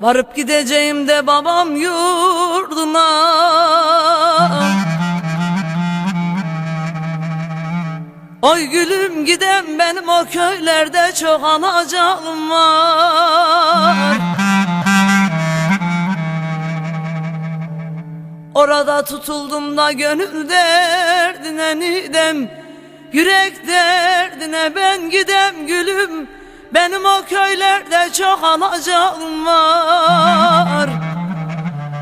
Varıp gideceğim de babam yurduna. Oy gülüm giden benim o köylerde çok anacağım var. Orada tutuldum da gönül derdine nidem. Yürek derdine ben gidem gülüm. Benim o köylerde çok alacağım var.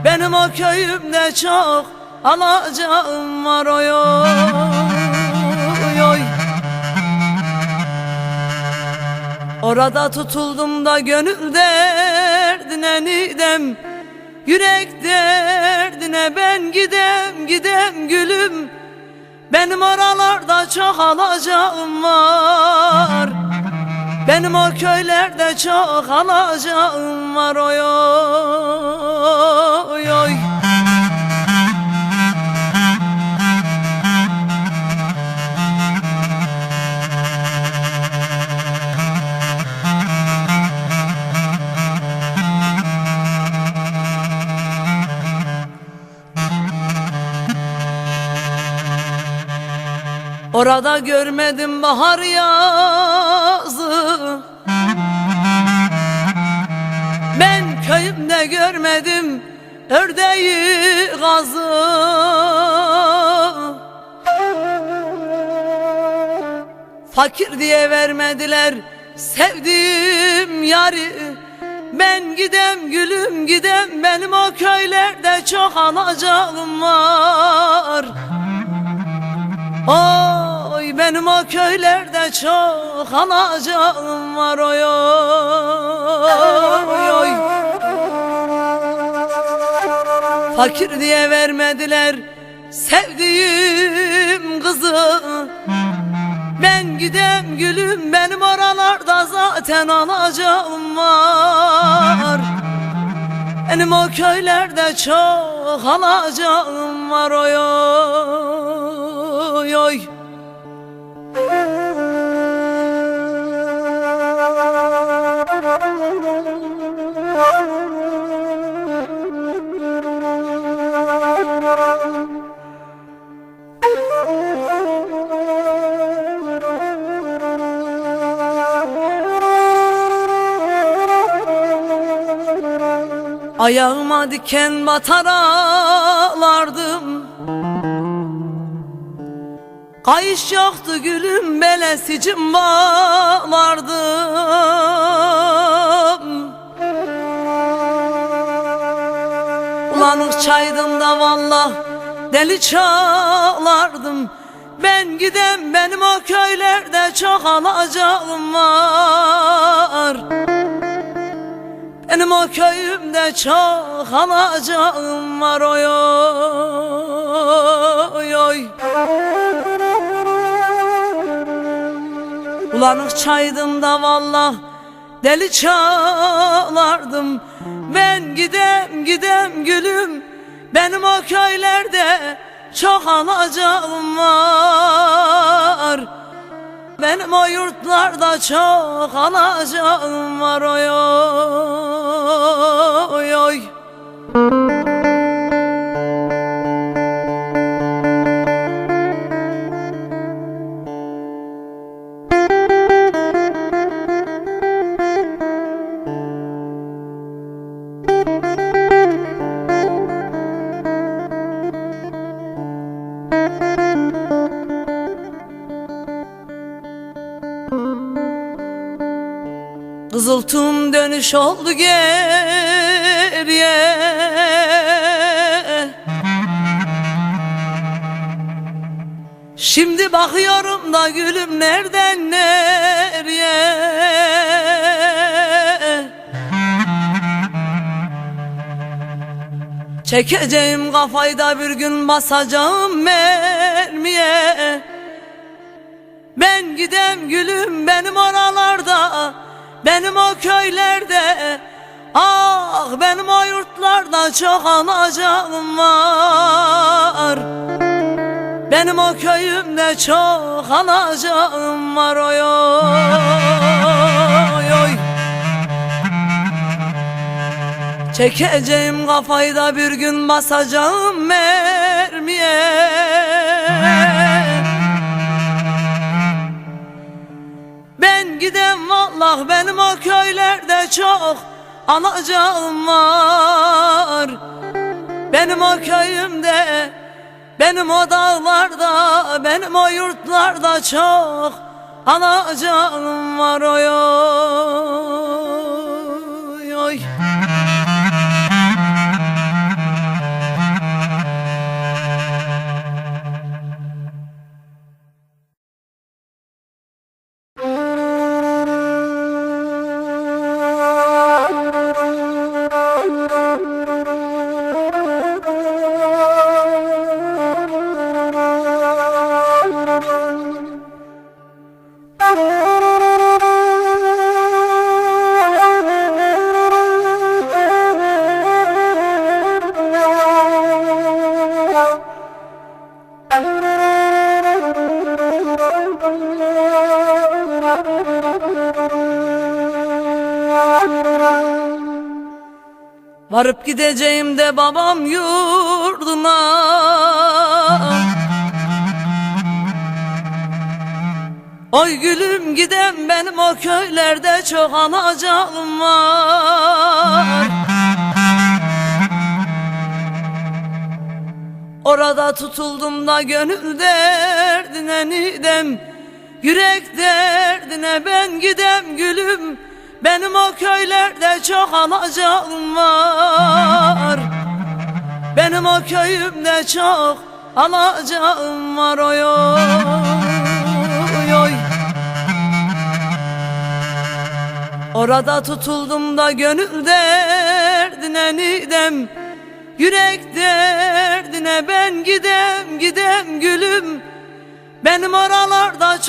Benim o köyümde çok alacağım var oy oy oy. Orada tutuldum da gönül derdine nidem. Yürek derdine ben gidem gidem gülüm Benim oralarda çok alacağım var. Benim o köylerde çok alacağım var. Oy oy oy Orada görmedim bahar yazı. Ben köyümde görmedim ördeği gazı. Fakir diye vermediler sevdiğim yarı Ben gidem gülüm gidem benim o köylerde çok alacağım var O köylerde çok alacağım var oy oy oy Fakir diye vermediler sevdiğim kızı. Ben gidem gülüm benim oralarda zaten alacağım var. Benim o köylerde çok alacağım var oy oy Ayağıma diken batar ağlardım. Kayış yoktu gülüm belesicim bağlardım. Ulanık çaydım da vallah deli çağlardım. Ben gidem benim o köylerde çok alacağım var benim o köyümde çok alacağım var oy oy oy. Ulanık çaydım da vallah deli çalardım Ben gidem gidem gülüm. Benim o köylerde çok alacağım var benim o yurtlarda çok alacağım var oy oy oy dönüş oldu geriye. Şimdi bakıyorum da gülüm nereden nereye. Çekeceğim kafayı da bir gün basacağım mermiye. Ben gidem gülüm benim oralarda Benim o köylerde Ah benim o yurtlarda çok alacağım var. Benim o köyümde çok alacağım var oy oy oy. Çekeceğim kafayı da bir gün basacağım mermiye gidem vallah benim o köylerde çok alacağım var. Benim o köyümde benim o dağlarda benim o yurtlarda çok alacağım var oy oy oy Varıp gideceğim de babam yurduna. Oy gülüm gidem benim o köylerde çok anacağım var. Orada tutuldum da gönül derdine nidem Yürek derdine ben gidem gülüm Benim o köylerde çok alacağım var. Benim o köyümde çok alacağım var oy oy oy. Orada tutuldum da gönül derdine nidem Yürek derdine ben gidem gidem gülüm. Benim oralarda çok